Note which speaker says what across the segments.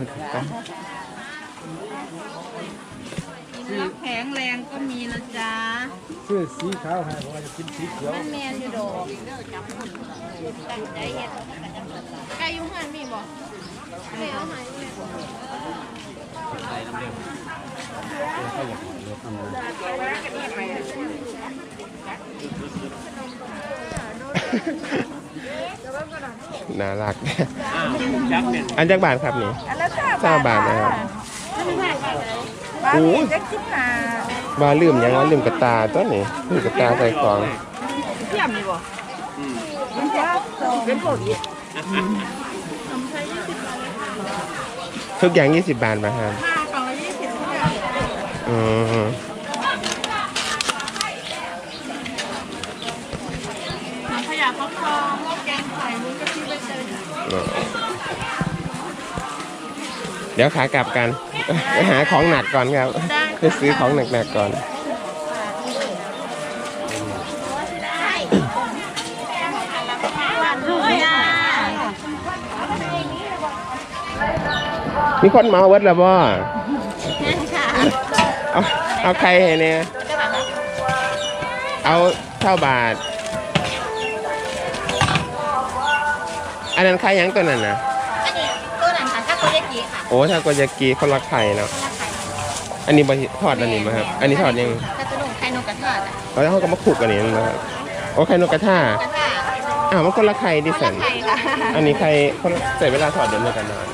Speaker 1: เนื้อแข็งแรงก็มีนะจ๊ะ
Speaker 2: ชื่อสีขาวให้ผมว่าจะกินสีเขียว
Speaker 1: มันแมนอยู่ดอกไก่ยุ่งหันมีบ่ไม่เอาหาย
Speaker 3: น่ารักอันจักบาทครับนี่เก้าบาทนะครับโอ้ยบาลืมยังว่าลืมกระตาตัวนี้ลืมกระตาใส่กล่อง
Speaker 1: เทียมนี่บ่
Speaker 3: ทุกอย่าง 20 บาทมาครับ
Speaker 1: ห้ากล่องละยี่สิบเนี่ย
Speaker 3: อืม
Speaker 1: ถังขยะฟัก ทองหม้อแกงไข่มุ้งกะทิใบเตย
Speaker 3: เดี๋ยวขากลับกันไปหาของหนักก่อนครับไปซื้อของหนักๆก่อนมีคนมาเวิร์ดแล้วบ่เอาเอาใครให้เนี่ยเอาเท่าบาท อันนั้นใครยังตัวนั้นนะ
Speaker 1: อันนี้ตัวนั้นค่ะถ้าโคเยกิค่ะ
Speaker 3: โอ้ถ้าโกยากิคนละไข่เนาะอันนี้บะทอดอันนี้มาครับอันนี้ทอดยัง
Speaker 1: ถ้าตัวนุ่มไข่นกกระทาอะ
Speaker 3: เราเขาก็มาคลุกอันนี้นะครับโอ้ไข่นกกระทาก
Speaker 1: ระทา
Speaker 3: อ้าวมันคนละไข่ดิสัน
Speaker 1: ไข่ค่ะ
Speaker 3: อันนี้ไข่คนละใส่เวลาทอดเดือนเดียวกันนาน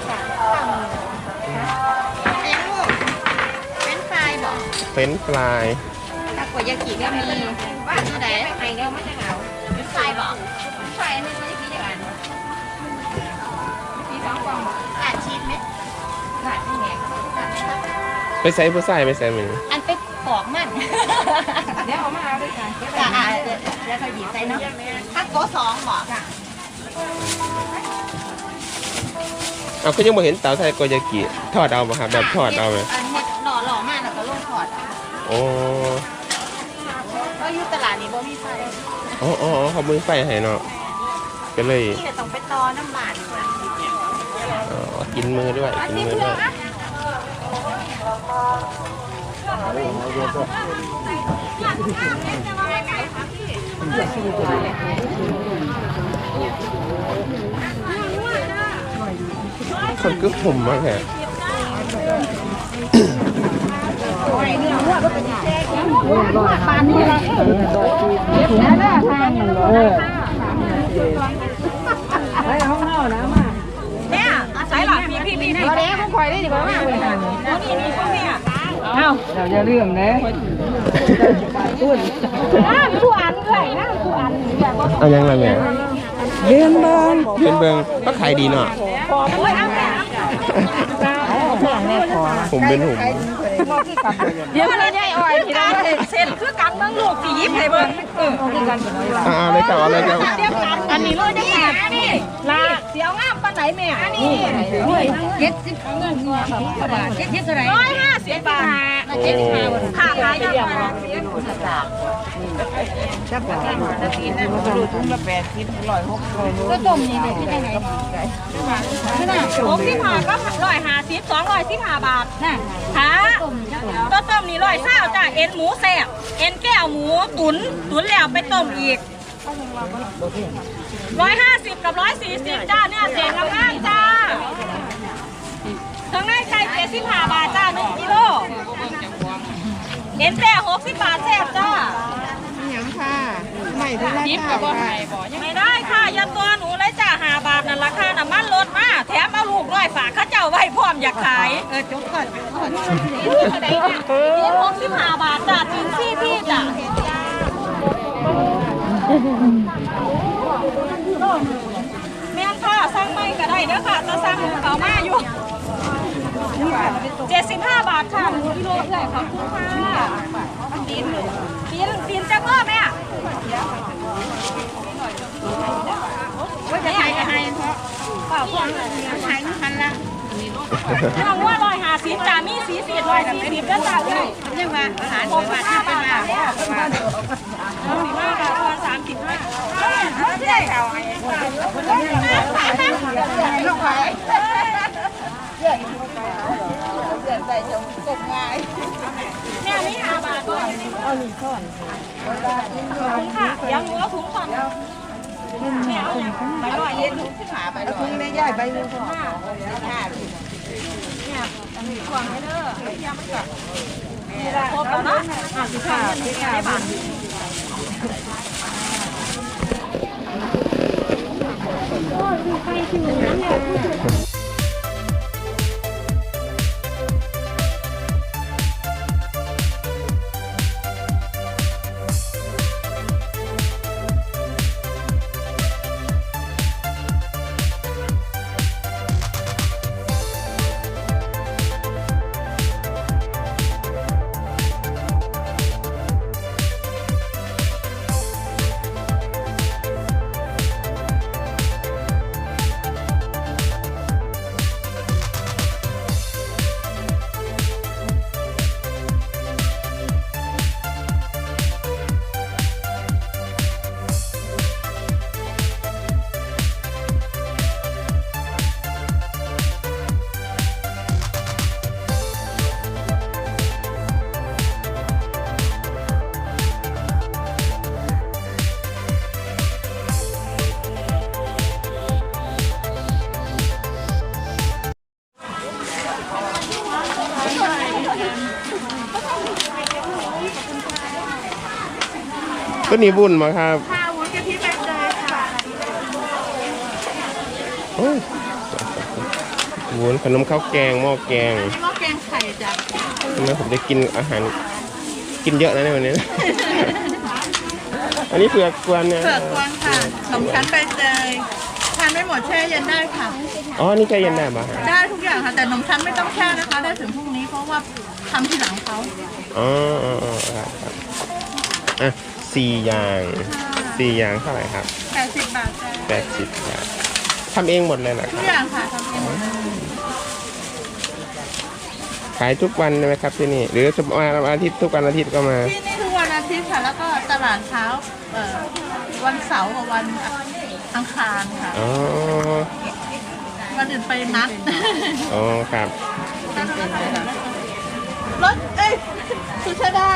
Speaker 1: แองลูกเป็นไฟบอก
Speaker 3: เฟรนช์ฟราย
Speaker 1: ถ้าโคเยกิก็มีว่าตัวไหนไข่เดียวไม่ใช่เหงาเป็นไฟบอกเป็นไฟนึงโคเยกิได้กัน ไป
Speaker 3: ใส่ผู้ใส่ไปใส่มือ
Speaker 1: อันไปปอกมันเดี๋ยวเอามาเอาด้วยกันจ้าเดี๋ยวเดี๋ยวเขาหยิบใส่เนาะถ้าโกสองบอก
Speaker 3: เอาก็ยังบ่เห็นเต๋าใส่โกยากิทอดเอาป่ะครับแบบทอดเอาไหม
Speaker 1: อันเฮ็ดหล่อหล่อมากแล้วก็ลงถอด
Speaker 3: โอ้
Speaker 1: ก็อยู่ตลาดนี้บ่มีไฟ
Speaker 3: อ๋ออ๋ออ๋อเขามือไฟให้เนาะก็เลย
Speaker 1: ที่จะต้องไปตอน้ำบาด
Speaker 3: อ๋อกินมือด้วยกินมือด้วย คนก็ผมมากแค่
Speaker 1: ปานนี้ละเก็บแล้วนะทางหนึ่งเลยไปห้องเฮานะมาเนี่ยใส่หลัก พี่พี่พี่นี่เด้ของข่อยได้ดีกว่ามาเลยนี่นี่พวกเนี่ย
Speaker 4: เอ้าเราจะเรื่องนะพูด
Speaker 1: น้ำผู้อันเลยน้ำผู้อันแบบว่า
Speaker 3: เอายังไงแม่
Speaker 4: เรื่องบ้าน
Speaker 3: เป็นเบิงก็ขายดีเนาะ
Speaker 1: โอ้ยเอาแต่
Speaker 4: แพงแน่พอ
Speaker 3: ผมเป็นผม
Speaker 1: เดี๋ยวมันใหญ่อ่อยทีละเส้นคือกันเบิ่งลูกสิยิบให้เบิ่งเออ
Speaker 3: อ่าเอาเลยครับเอาเลยครับ
Speaker 1: เดียวกันอันนี้เลยจังหวัดนี่ลาเสียวงามปานไหนแม่อันนี้ด้วยเจ็ดสิบเงินเงินบาทเจ็ดสิบเท่าไหร่ร้อยห้าสิบบาทเจ็ดสิบห้าบาทค่าขายยังไง
Speaker 4: จับหวาน จะกินนะมันรู้ทุ่งละแปดสิบร้อยหกร้อย
Speaker 1: ก็ต้มนี่เลยที่ไหนขนาดหกสิบห้าก็ร้อยหาสิบสองร้อยสิบห้าบาทน่ะค่ะก็ต้มนี่ร้อยเศร้าจ้ะเอ็นหมูแซ่บเอ็นแก้วหมูตุ๋นตุ๋นแล้วไปต้มอีกร้อยห้าสิบกับร้อยสี่สิบจ้าเนี่ยเสียงงามๆจ้าข้างในไก่เจ็ดสิบห้าบาทจ้าหนึ่งกิโลเอ็นแก้วหกสิบบาทแซ่บจ้า
Speaker 4: ไม่ได้
Speaker 1: ยิบกับบ่หายบ่ไม่ได้ค่ะอย่าตัวหนูเลยจ้าหาบาทนั่นราคาน้ำมันลดมาแถมเอาลูกร้อยฝากข้าเจ้าไว้พร้อมอยากขายเออจบก่อนจบก่อนยี่หกสิบห้าบาทจ้าถึงที่ที่จ้าแม่นค่ะสั่งไม่ก็ได้เด้อค่ะจะสั่งเขามาอยู่เจ็ดสิบห้าบาทค่ะหนึ่งกิโลเลยขอบคุณค่ะตีนตีนตีนจะเมื่อแม่ ว่าจะให้ให้เปล่าพวกใช้ทันละน้องว่าลอยหาสีจ่ามีสีสีลอยสีสีก็จ่าเลยยังมาอาหารผมว่าที่เป็นมาเนี่ยสีมากค่ะตอนสามสิบห้าใช่ค่ะลูกไป
Speaker 4: ได้จะกบง่าย
Speaker 1: เนี่ยนี่ห้าบาท เอาหนึ่งช้อนถุงค่ะยังหัวถุงก่อนเนี่เอาอย่างไปรอยเย็น
Speaker 4: หาไปทุ่งได้ย่ายใบนึงค่ะห้า
Speaker 1: เนี่ยอันนี้ก่อนให้เด้อยังไม่กลับครบแล้วนะอะสิค่ะสิค่ะบาท
Speaker 3: ก็นี่บุญมาครับ
Speaker 1: ข้าววุ้นกะทิใบเตยค่ะ
Speaker 3: โอ้ยวุ้นขนมข้าวแกงหม้อแกง
Speaker 1: นี่หม้อแกงไข่จ้ะ
Speaker 3: ทำไมผมได้กินอาหารกินเยอะนะในวันนี้ อันนี้เผือกกวนเนี่ย
Speaker 4: เผือกกวางค่ะขนมชั้นใบเตยทานไม่หมดแช่เย็นได้ค่ะ
Speaker 3: อ๋อ นี่ใจเย็นได้ป่ะฮะ
Speaker 4: ได้ทุกอย่างค่ะ แต่นมชั้นไม่ต้องแช่นะคะ ได้ถึงพรุ่งนี้เพราะว่าทำทีหลังเขา
Speaker 3: อ๋ออ๋ออ๋อครับครับอะ สี่อย่างสี่อย่างเท่าไหร่ครับ
Speaker 4: แปดสิบบาทจ้ะ
Speaker 3: แปดสิบบาททำเองหมดเลยเหรอค
Speaker 4: ทุ
Speaker 3: รั
Speaker 4: ก
Speaker 3: บ
Speaker 4: อย่างค่ะทำเองหมด
Speaker 3: ขายทุกวันไหมครับที่นี่ หรือจะมาวันอาทิตย์ทุกวันอาทิตย์ก็มา
Speaker 4: ที่นี่ทุกวันอาทิตย์ค่ะ แล้วก็ตลาดเช้าเอ่อวันเสาร์กับวันอังคารค่ะ
Speaker 3: อ๋อ
Speaker 4: วันอื่นไปนัด
Speaker 3: อ๋อครับ
Speaker 4: รถเอ้ยสุชาดา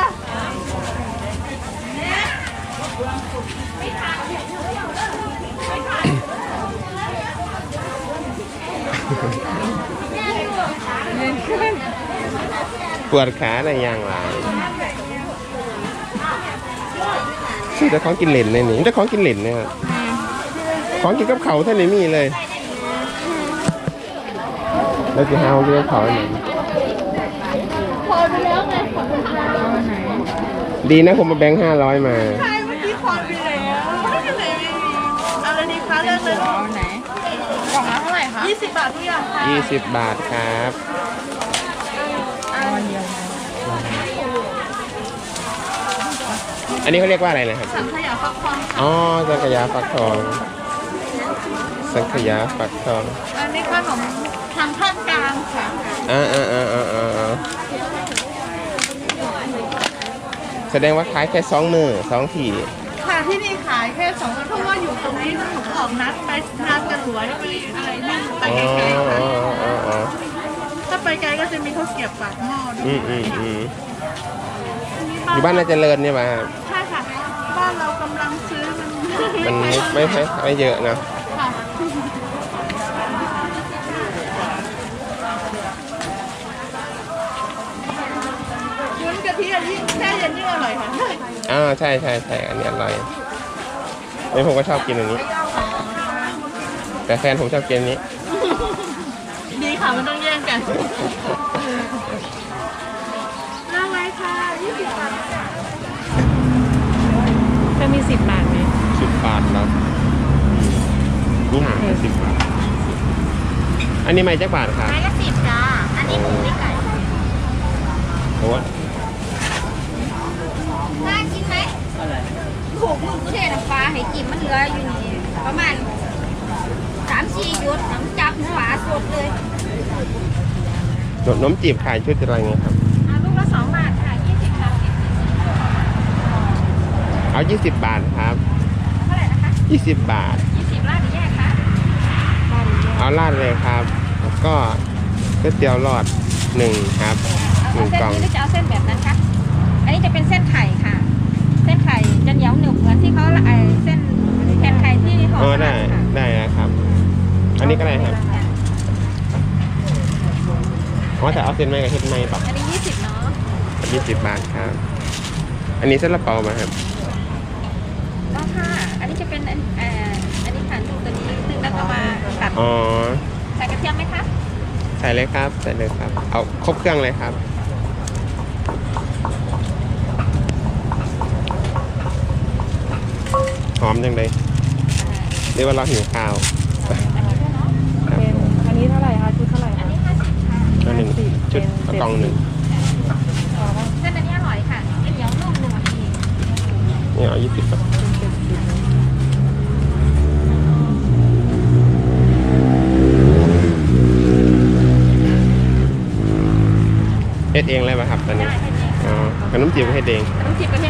Speaker 3: ปวดขาอะไรอย่างไรชื่อแต่ของกินเหล่นเนี่ยนี่แต่ของกินเหล่นเนี่ยของกินกับเขาท่านไหนมีเลย แล้วจะหาเอากินกับเขาไหน ดีนะผมมาแบงค์ห้าร้อยมา
Speaker 4: ใช่เมื่อกี้คอนไปแล้วไม่เป็นไรไม่มีเอาเลยดีคะเลือกเลยเอาไหนกล่องละเท่าไหร่คะยี่สิบบาททุกอย่างค่ะ
Speaker 3: ยี่สิบบาทครับอันนี้เขาเรียกว่าอะไรนะครับ
Speaker 4: สังขยาฟักทองค่ะ
Speaker 3: อ๋อ สังขยาฟักทอง สังขยาฟักทอง
Speaker 4: อันนี้ขนมทางภาคกลางค่ะ
Speaker 3: อ่าอ่าอ่าอ่าอ่าอ่า แสดงว่าขายแค่สองมือสองที
Speaker 4: ค่ะที่นี่ขายแค่สองคนเพราะว่าอยู่ตรงนี้หนูออกนัดไปงานกระหลวยไปอะไรนั่นไป
Speaker 3: อ๋อ
Speaker 4: ไกลๆค่ะ
Speaker 3: อ๋ออ๋ออ๋อ
Speaker 4: ถ้าไปไกลก็จะมีข้าวเกรียบปากหม้อด้ว
Speaker 3: อื
Speaker 4: ย
Speaker 3: มอืมอืมอยู่บ้านน่าจะเลิศเนี่ยมา
Speaker 4: ใช่ค่ะ บ้านเรากำลังซื้อมัน
Speaker 3: มันไม่ไม่ไม่เยอะนะ
Speaker 4: ค่ะวุ้นกะทิอะยิ่ง แช่เย็นยิ่งอร่อยค่ะ
Speaker 3: อ่าใช่ใช่ใช่อันนี้อร่อยอันนี้ผมก็ชอบกินอันนี้ แต่แฟนผมชอบกินอันนี้
Speaker 4: ดีค่ะมันต้องแย่งกันน่าไว้ค่ะยี่สิบบาท
Speaker 1: จะมีสิบบาทไหม
Speaker 3: สิบบาทแล้วนี่หาสิบบาท อันนี้ไม่จักบาทครับ
Speaker 1: ไม้ละสิบจ้าอันนี้หมูไม่ไก่
Speaker 3: โอ้
Speaker 1: น่ากินไหมถูกมึงกูเทน้ำปลา ให้กินมันเหลืออยู่นี่ประมาณสามสี่หยดน้ำจับฝาสดเลย
Speaker 3: หนมนมจีบขายชุดอะไรเงี้ยครับ
Speaker 1: อ่าลูกละสองบาทค่ะยี่สิบค่ะ
Speaker 3: เอายี่สิบบาทครับ
Speaker 1: เท่าไหร่นะคะ
Speaker 3: ยี่สิบบาท
Speaker 1: ยี่สิบราดหรือแยกคะ
Speaker 3: เอาราดเลยครับ แล้วก็ก๋วยเตี๋ยวหลอด
Speaker 1: ร
Speaker 3: หนึ่งครับห
Speaker 5: เอา
Speaker 3: นึ่ง
Speaker 5: เส้น
Speaker 3: กล่อง
Speaker 5: นี้หรือจะเอาเส้นแบบนั้นคะอันนี้จะเป็นเส้นไข่ค่ะเส้นไข่จะเหนียวหนึบเหมือนที่เขาไอเส้นแผ่นไข่ที่ห่อ
Speaker 3: อ๋อ
Speaker 5: สลั
Speaker 3: ได้
Speaker 5: ดค่ะ
Speaker 3: ได้นะครับ อันนี้ก็ได้ครับอ๋อแต่เอาเส้นไหมกับเฮ็ดไหมปะ
Speaker 5: อันนี้ยี่สิบเนาะ
Speaker 3: ยี่สิบบาทครับ อันนี้เส้นละเปามาครับ
Speaker 5: ก็ค่ะ อันนี้จะเป็นอันเอ่ออันนี้ค่ะนึ่งตัวนี้นึ่งแล้วก็มาตัด
Speaker 3: อ๋อ
Speaker 5: ใส่กระเทียมไหมคะ
Speaker 3: ใส่เลยครับใส่เลยครับ เอาครบเครื่องเลยครับ หอมจังเลยเรียกว่าเราหิวข้าว
Speaker 5: อันนี้เป็
Speaker 6: นอันนี้เท่าไหร่คะชุดเท่าไหร่
Speaker 5: อันนี้ห้าสิบ
Speaker 3: หนึ่งชุดเอากองหนึ่ง
Speaker 5: เส้นอันนี้อร่อยค่ะเหนียวนุ่มหนึ่งทีเนี่
Speaker 3: เอายี่สิบครับเฮ็ดเองเลยป่ะครับตอนนี้
Speaker 5: อ๋
Speaker 3: อขนมจีบเฮ็ดเอง
Speaker 5: ขนมจีบประเทศเองค่ะ